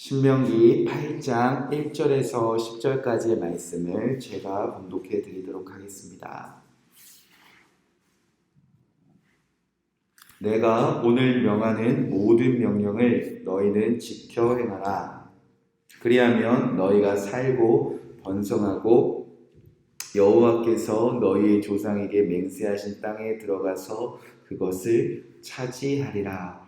신명기 8장 1절에서 10절까지의 말씀을 제가 봉독해 드리도록 하겠습니다. 내가 오늘 명하는 모든 명령을 너희는 지켜 행하라. 그리하면 너희가 살고 번성하고 여호와께서 너희의 조상에게 맹세하신 땅에 들어가서 그것을 차지하리라.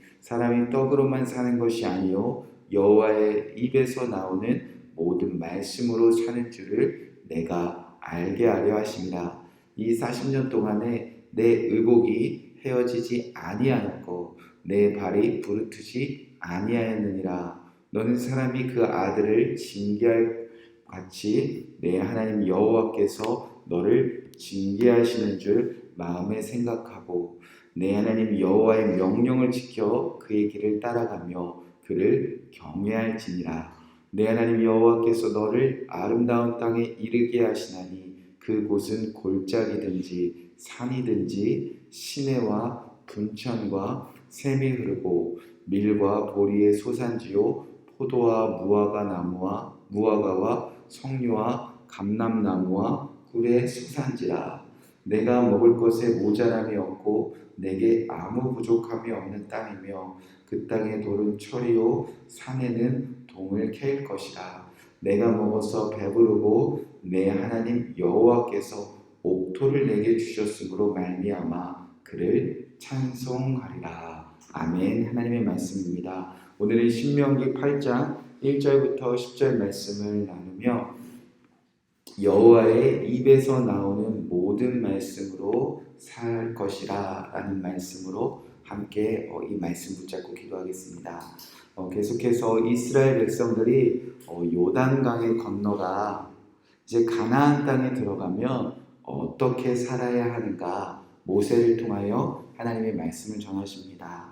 사람이 떡으로만 사는 것이 아니요 여호와의 입에서 나오는 모든 말씀으로 사는 줄을 내가 알게 하려 하심이라. 이 40년 동안에 내 의복이 헤어지지 아니하였고 내 발이 부르트지 아니하였느니라. 너는 사람이 그 아들을 징계할 같이 내 하나님 여호와께서 너를 징계하시는 줄 마음에 생각하고 내 하나님 여호와의 명령을 지켜 그의 길을 따라가며 그를 경외할지니라. 내 하나님 여호와께서 너를 아름다운 땅에 이르게 하시나니 그곳은 골짜기든지 산이든지 시내와 분천과 샘이 흐르고 밀과 보리의 소산지요 포도와 무화과 나무와 무화과와 석류와 감람나무와 꿀의 소산지라 내가 먹을 것에 모자람이 없고 내게 아무 부족함이 없는 땅이며 그 땅의 돌은 철이요 산에는 동을 캐일 것이라. 내가 먹어서 배부르고 내 하나님 여호와께서 옥토를 내게 주셨으므로 말미암아 그를 찬송하리라. 아멘. 하나님의 말씀입니다. 오늘은 신명기 8장 1절부터 10절 말씀을 나누며 여호와의 입에서 나오는 모든 말씀으로 살 것이라 라는 말씀으로 함께 어, 이 말씀 붙잡고 기도하겠습니다. 어, 계속해서 이스라엘 백성들이 어, 요단강에 건너가 이제 가나안 땅에 들어가면 어떻게 살아야 하는가 모세를 통하여 하나님의 말씀을 전하십니다.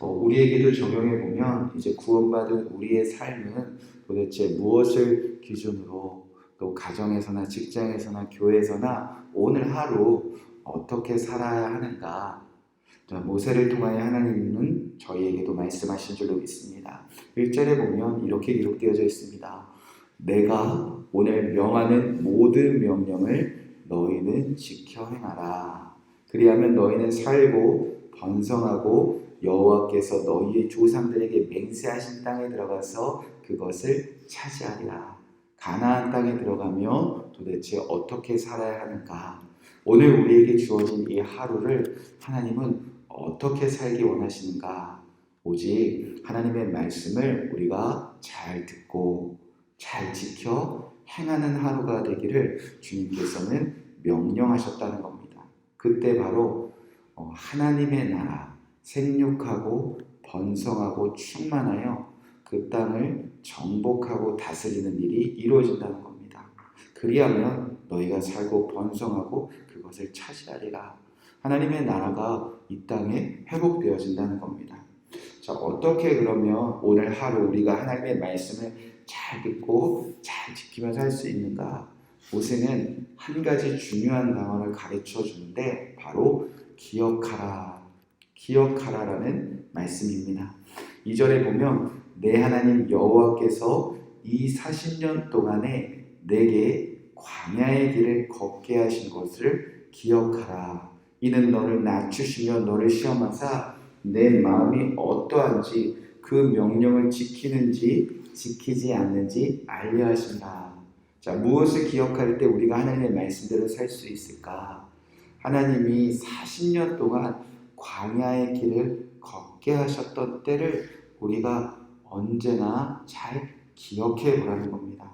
우리에게도 적용해 보면 이제 구원받은 우리의 삶은 도대체 무엇을 기준으로 또 가정에서나 직장에서나 교회에서나 오늘 하루 어떻게 살아야 하는가 모세를 통하여 하나님은 저희에게도 말씀하신 줄로 믿습니다. 1절에 보면 이렇게 기록되어져 있습니다. 내가 오늘 명하는 모든 명령을 너희는 지켜 행하라. 그리하면 너희는 살고 번성하고 여호와께서 너희의 조상들에게 맹세하신 땅에 들어가서 그것을 차지하리라. 가나안 땅에 들어가면 도대체 어떻게 살아야 하는가? 오늘 우리에게 주어진 이 하루를 하나님은 어떻게 살기 원하시는가? 오직 하나님의 말씀을 우리가 잘 듣고 잘 지켜 행하는 하루가 되기를 주님께서는 명령하셨다는 겁니다. 그때 바로 어, 하나님의 나라 생육하고 번성하고 충만하여 그 땅을 정복하고 다스리는 일이 이루어진다는 겁니다. 그리하면 너희가 살고 번성하고 그것을 차지하리라. 하나님의 나라가 이 땅에 회복되어진다는 겁니다. 자, 어떻게 그러면 오늘 하루 우리가 하나님의 말씀을 잘 듣고 잘 지키며 살수 있는가? 모세는 한 가지 중요한 단어를 가르쳐 주는데 바로 기억하라. 기억하라라는 말씀입니다. 2절에 보면 내 하나님 여호와께서 이 40년 동안에 내게 광야의 길을 걷게 하신 것을 기억하라. 이는 너를 낮추시며 너를 시험하사 내 마음이 어떠한지 그 명령을 지키는지 지키지 않는지 알려 하신다. 자, 무엇을 기억할 때 우리가 하나님의 말씀대로 살 수 있을까? 하나님이 40년 동안 광야의 길을 걷게 하셨던 때를 우리가 언제나 잘 기억해 보라는 겁니다.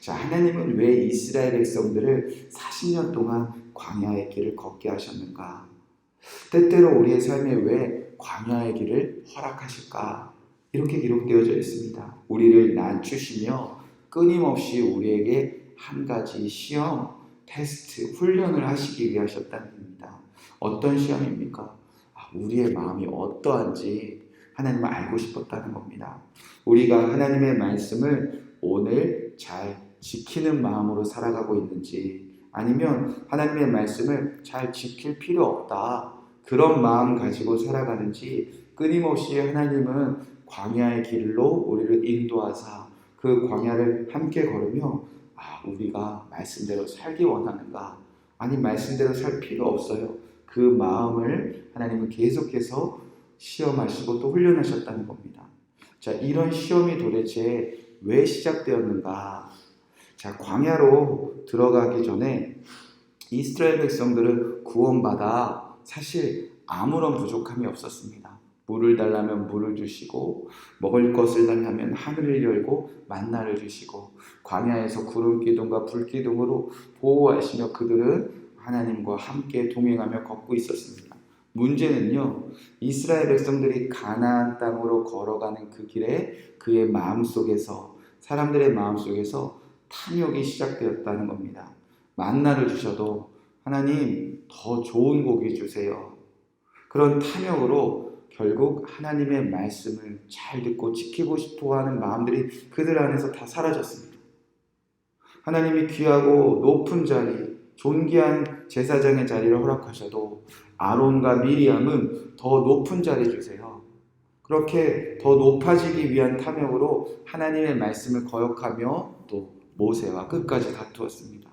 자, 하나님은 왜 이스라엘 백성들을 40년 동안 광야의 길을 걷게 하셨는가? 때때로 우리의 삶에 왜 광야의 길을 허락하실까? 이렇게 기록되어져 있습니다. 우리를 낮추시며 끊임없이 우리에게 한 가지 시험, 테스트, 훈련을 하시기 위하셨다는 겁니다. 어떤 시험입니까? 아, 우리의 마음이 어떠한지 하나님을 알고 싶었다는 겁니다. 우리가 하나님의 말씀을 오늘 잘 지키는 마음으로 살아가고 있는지 아니면 하나님의 말씀을 잘 지킬 필요 없다. 그런 마음 가지고 살아가는지 끊임없이 하나님은 광야의 길로 우리를 인도하사 그 광야를 함께 걸으며 아, 우리가 말씀대로 살기 원하는가? 아니 말씀대로 살 필요 없어요. 그 마음을 하나님은 계속해서 시험하시고 또 훈련하셨다는 겁니다. 자, 이런 시험이 도대체 왜 시작되었는가? 자, 광야로 들어가기 전에 이스라엘 백성들은 구원받아 사실 아무런 부족함이 없었습니다. 물을 달라면 물을 주시고 먹을 것을 달라면 하늘을 열고 만나를 주시고 광야에서 구름 기둥과 불 기둥으로 보호하시며 그들은 하나님과 함께 동행하며 걷고 있었습니다. 문제는요. 이스라엘 백성들이 가나안 땅으로 걸어가는 그 길에 그의 마음 속에서 사람들의 마음 속에서 탐욕이 시작되었다는 겁니다. 만나를 주셔도 하나님 더 좋은 고기 주세요. 그런 탐욕으로 결국 하나님의 말씀을 잘 듣고 지키고 싶어 하는 마음들이 그들 안에서 다 사라졌습니다. 하나님이 귀하고 높은 자리, 존귀한 제사장의 자리를 허락하셔도 아론과 미리암은 더 높은 자리 주세요. 그렇게 더 높아지기 위한 탐욕으로 하나님의 말씀을 거역하며 또 모세와 끝까지 다투었습니다.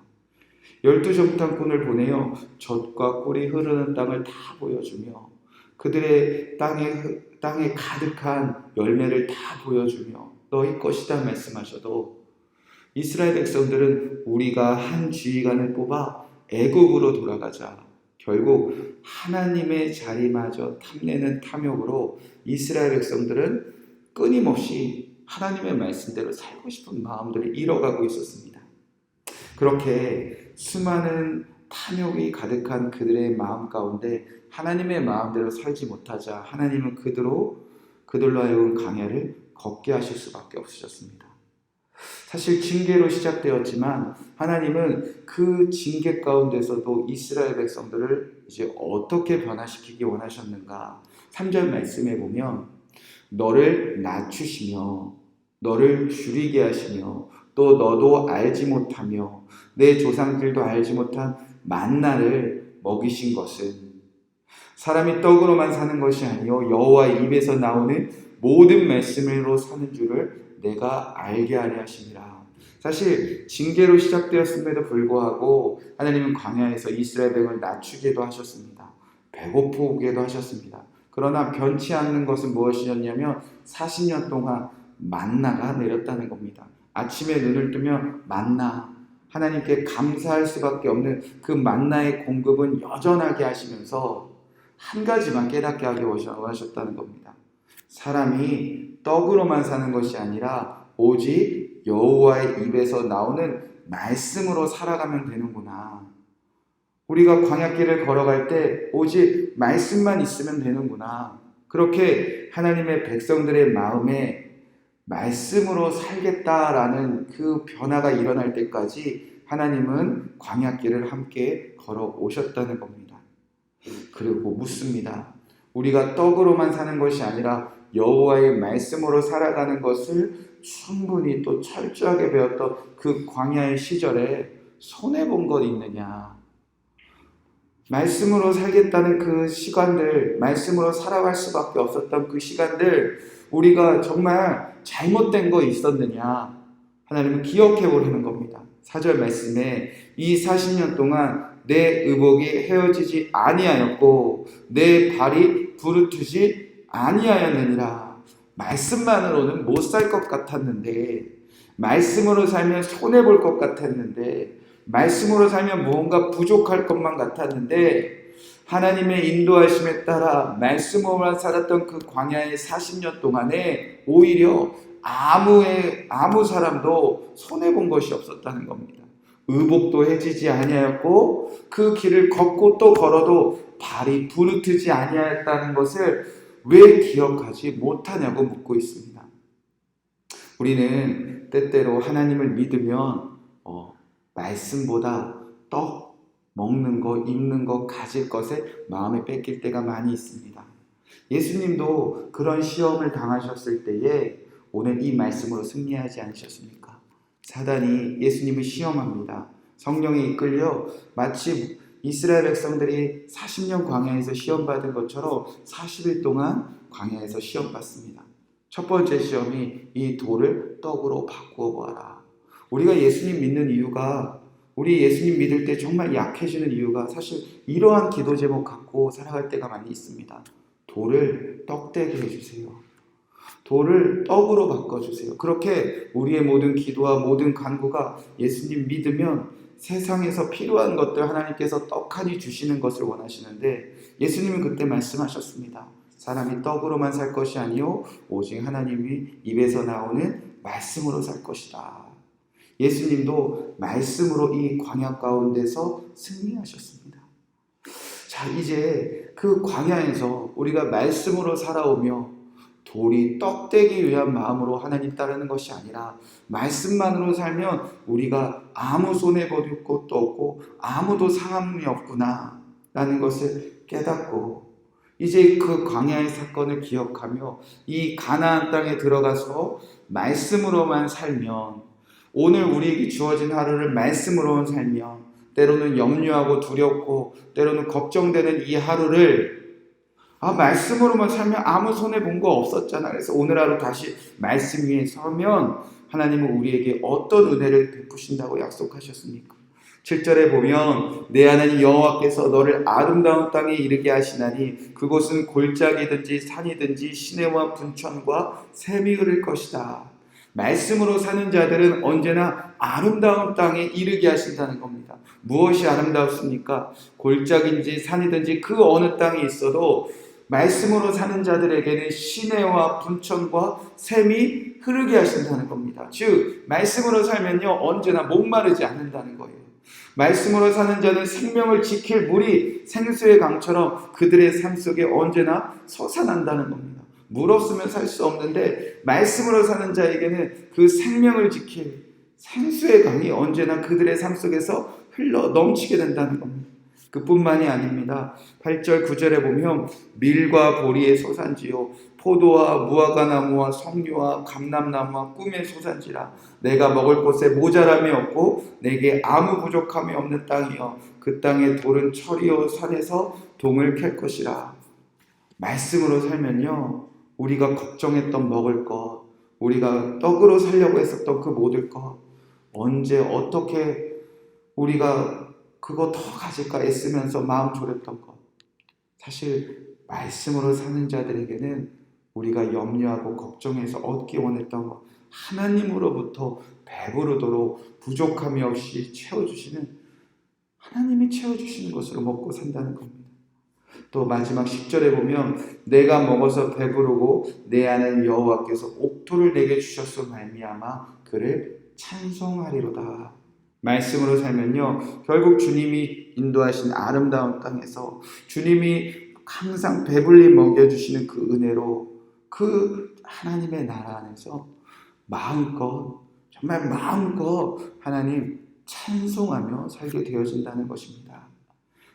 열두 정탐꾼을 보내어 젖과 꿀이 흐르는 땅을 다 보여주며 그들의 땅에 땅에 가득한 열매를 다 보여주며 너희 것이다 말씀하셔도 이스라엘 백성들은 우리가 한 지휘관을 뽑아 애국으로 돌아가자 결국 하나님의 자리마저 탐내는 탐욕으로 이스라엘 백성들은 끊임없이 하나님의 말씀대로 살고 싶은 마음들을 잃어가고 있었습니다. 그렇게 수많은 탐욕이 가득한 그들의 마음 가운데 하나님의 마음대로 살지 못하자 하나님은 그대로 그들로 하여금 강야를 걷게 하실 수밖에 없으셨습니다. 사실 징계로 시작되었지만 하나님은 그 징계 가운데서도 이스라엘 백성들을 이제 어떻게 변화시키기 원하셨는가? 3절 말씀에 보면 너를 낮추시며 너를 줄이게 하시며 또 너도 알지 못하며 내 조상들도 알지 못한 만나를 먹이신 것은 사람이 떡으로만 사는 것이 아니요 여호와의 입에서 나오는 모든 말씀으로 사는 줄을 내가 알게 하려 하심이라. 사실 징계로 시작되었음에도 불구하고 하나님은 광야에서 이스라엘 백을 낮추기도 하셨습니다. 배고프게도 하셨습니다. 그러나 변치 않는 것은 무엇이었냐면 40년 동안 만나가 내렸다는 겁니다. 아침에 눈을 뜨면 만나 하나님께 감사할 수밖에 없는 그 만나의 공급은 여전하게 하시면서 한 가지만 깨닫게 하게 원하셨다는 겁니다. 사람이 떡으로만 사는 것이 아니라 오직 여호와의 입에서 나오는 말씀으로 살아가면 되는구나. 우리가 광야길을 걸어갈 때 오직 말씀만 있으면 되는구나. 그렇게 하나님의 백성들의 마음에 말씀으로 살겠다라는 그 변화가 일어날 때까지 하나님은 광야길을 함께 걸어 오셨다는 겁니다. 그리고 묻습니다. 우리가 떡으로만 사는 것이 아니라 여호와의 말씀으로 살아가는 것을 충분히 또 철저하게 배웠던 그 광야의 시절에 손해 본 것 있느냐? 말씀으로 살겠다는 그 시간들, 말씀으로 살아갈 수밖에 없었던 그 시간들, 우리가 정말 잘못된 거 있었느냐? 하나님은 기억해 보려는 겁니다. 4절 말씀에 이 40년 동안 내 의복이 헤어지지 아니하였고 내 발이 부르트지 아니하였느니라. 말씀만으로는 못 살 것 같았는데 말씀으로 살면 손해 볼 것 같았는데 말씀으로 살면 무언가 부족할 것만 같았는데 하나님의 인도하심에 따라 말씀으로만 살았던 그 광야의 40년 동안에 오히려 아무의 아무 사람도 손해 본 것이 없었다는 겁니다. 의복도 해지지 아니하였고 그 길을 걷고 또 걸어도 발이 부르트지 아니하였다는 것을 왜 기억하지 못하냐고 묻고 있습니다. 우리는 때때로 하나님을 믿으면 어, 말씀보다 떡 먹는 거, 입는 거, 가질 것에 마음에 뺏길 때가 많이 있습니다. 예수님도 그런 시험을 당하셨을 때에 오늘 이 말씀으로 승리하지 않으셨습니까? 사단이 예수님을 시험합니다. 성령에 이끌려 마치 이스라엘 백성들이 40년 광야에서 시험받은 것처럼 40일 동안 광야에서 시험받습니다. 첫 번째 시험이 이 돌을 떡으로 바꾸어 보아라. 우리가 예수님 믿는 이유가 우리 예수님 믿을 때 정말 약해지는 이유가 사실 이러한 기도 제목 갖고 살아갈 때가 많이 있습니다. 돌을 떡되게 해주세요. 돌을 떡으로 바꿔주세요. 그렇게 우리의 모든 기도와 모든 간구가 예수님 믿으면 세상에서 필요한 것들 하나님께서 떡하니 주시는 것을 원하시는데 예수님은 그때 말씀하셨습니다. 사람이 떡으로만 살 것이 아니요 오직 하나님이 입에서 나오는 말씀으로 살 것이다. 예수님도 말씀으로 이 광야 가운데서 승리하셨습니다. 자, 이제 그 광야에서 우리가 말씀으로 살아오며 돌이 떡되기 위한 마음으로 하나님 따르는 것이 아니라 말씀만으로 살면 우리가 아무 손해 볼 것도 없고 아무도 상함이 없구나 라는 것을 깨닫고 이제 그 광야의 사건을 기억하며 이 가나안 땅에 들어가서 말씀으로만 살면 오늘 우리에게 주어진 하루를 말씀으로만 살면 때로는 염려하고 두렵고 때로는 걱정되는 이 하루를 아 말씀으로만 살면 아무 손해 본 거 없었잖아. 그래서 오늘 하루 다시 말씀 위에 서면 하나님은 우리에게 어떤 은혜를 베푸신다고 약속하셨습니까? 7절에 보면 내 하나님 여호와께서 너를 아름다운 땅에 이르게 하시나니 그곳은 골짜기든지 산이든지 시내와 분천과 샘이 흐를 것이다. 말씀으로 사는 자들은 언제나 아름다운 땅에 이르게 하신다는 겁니다. 무엇이 아름다웠습니까? 골짜기인지 산이든지 그 어느 땅에 있어도 말씀으로 사는 자들에게는 시내와 분천과 샘이 흐르게 하신다는 겁니다. 즉, 말씀으로 살면요, 언제나 목마르지 않는다는 거예요. 말씀으로 사는 자는 생명을 지킬 물이 생수의 강처럼 그들의 삶 속에 언제나 솟아난다는 겁니다. 물 없으면 살 수 없는데 말씀으로 사는 자에게는 그 생명을 지킬 생수의 강이 언제나 그들의 삶 속에서 흘러 넘치게 된다는 겁니다. 그뿐만이 아닙니다. 8절 9절에 보면 밀과 보리의 소산지요. 포도와 무화과 나무와 석류와 감람나무와 꿈의 소산지라. 내가 먹을 곳에 모자람이 없고 내게 아무 부족함이 없는 땅이요. 그 땅의 돌은 철이요. 산에서 동을 캘 것이라. 말씀으로 살면요. 우리가 걱정했던 먹을 것 우리가 떡으로 살려고 했었던 그 모든 것 언제 어떻게 우리가 그거 더 가질까 애쓰면서 마음 졸였던 것. 사실 말씀으로 사는 자들에게는 우리가 염려하고 걱정해서 얻기 원했던 것 하나님으로부터 배부르도록 부족함이 없이 채워주시는 하나님이 채워주시는 것으로 먹고 산다는 겁니다. 또 마지막 10절에 보면 내가 먹어서 배부르고 내 안에 여호와께서 옥토를 내게 주셨소 말미암아 그를 찬송하리로다. 말씀으로 살면요. 결국 주님이 인도하신 아름다운 땅에서 주님이 항상 배불리 먹여주시는 그 은혜로 그 하나님의 나라 안에서 마음껏, 정말 마음껏 하나님 찬송하며 살게 되어진다는 것입니다.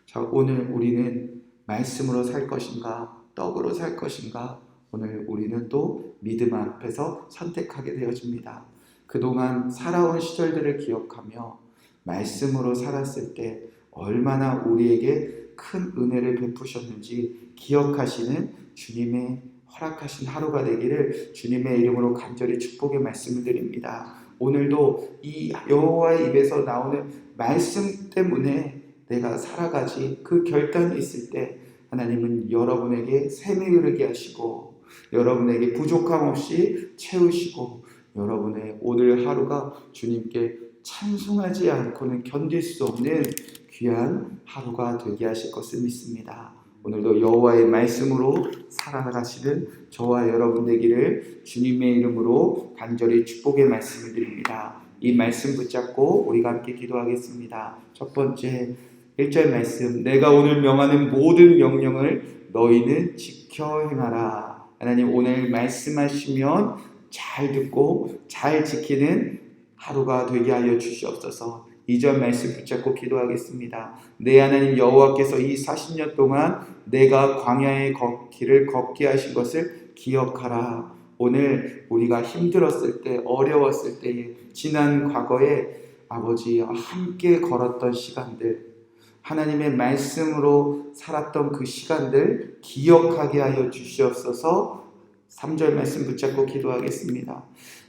자, 오늘 우리는 말씀으로 살 것인가, 떡으로 살 것인가, 오늘 우리는 또 믿음 앞에서 선택하게 되어집니다. 그동안 살아온 시절들을 기억하며 말씀으로 살았을 때 얼마나 우리에게 큰 은혜를 베푸셨는지 기억하시는 주님의 허락하신 하루가 되기를 주님의 이름으로 간절히 축복의 말씀을 드립니다. 오늘도 이 여호와의 입에서 나오는 말씀 때문에 내가 살아가지 그 결단이 있을 때 하나님은 여러분에게 샘이 흐르게 하시고 여러분에게 부족함 없이 채우시고 여러분의 오늘 하루가 주님께 찬송하지 않고는 견딜 수 없는 귀한 하루가 되게 하실 것을 믿습니다. 오늘도 여호와의 말씀으로 살아가시는 저와 여러분 되기를 주님의 이름으로 간절히 축복의 말씀을 드립니다. 이 말씀 붙잡고 우리가 함께 기도하겠습니다. 첫 번째 1절 말씀 내가 오늘 명하는 모든 명령을 너희는 지켜 행하라. 하나님 오늘 말씀하시면 잘 듣고 잘 지키는 하루가 되게 하여 주시옵소서. 이전 말씀 붙잡고 기도하겠습니다. 내 하나님 여호와께서 이 40년 동안 내가 광야의 걷- 길을 걷게 하신 것을 기억하라. 오늘 우리가 힘들었을 때, 어려웠을 때, 지난 과거에 아버지와 함께 걸었던 시간들, 하나님의 말씀으로 살았던 그 시간들 기억하게 하여 주시옵소서. 3절 말씀 붙잡고 기도하겠습니다.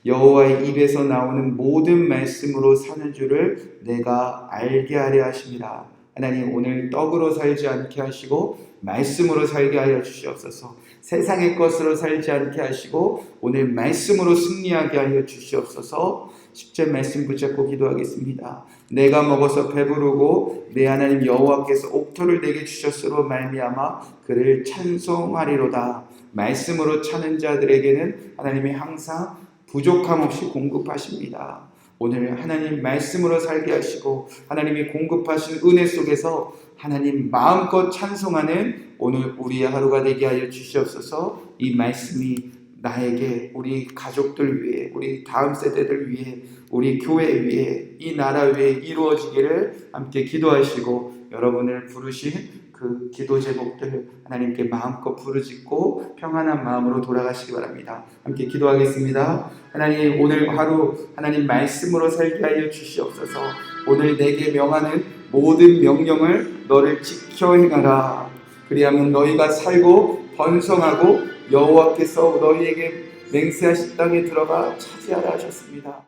여호와의 입에서 나오는 모든 말씀으로 사는 줄을 내가 알게 하려 하십니다. 하나님 오늘 떡으로 살지 않게 하시고 말씀으로 살게 하여 주시옵소서. 세상의 것으로 살지 않게 하시고 오늘 말씀으로 승리하게 하여 주시옵소서. 10절 말씀 붙잡고 기도하겠습니다. 내가 먹어서 배부르고 내 하나님 여호와께서 옥토를 내게 주셨으로 말미암아 그를 찬송하리로다. 말씀으로 차는 자들에게는 하나님이 항상 부족함 없이 공급하십니다. 오늘 하나님 말씀으로 살게 하시고 하나님이 공급하신 은혜 속에서 하나님 마음껏 찬송하는 오늘 우리의 하루가 되게 하여 주시옵소서. 이 말씀이 나에게 우리 가족들 위해 우리 다음 세대들 위해 우리 교회 위해 이 나라 위해 이루어지기를 함께 기도하시고 여러분을 부르신 그 기도 제목들 하나님께 마음껏 부르짖고 평안한 마음으로 돌아가시기 바랍니다. 함께 기도하겠습니다. 하나님 오늘 하루 하나님 말씀으로 살게 하여 주시옵소서. 오늘 내게 명하는 모든 명령을 너를 지켜 행하라. 그리하면 너희가 살고 번성하고 여호와께서 너희에게 맹세하신 땅에 들어가 차지하라 하셨습니다.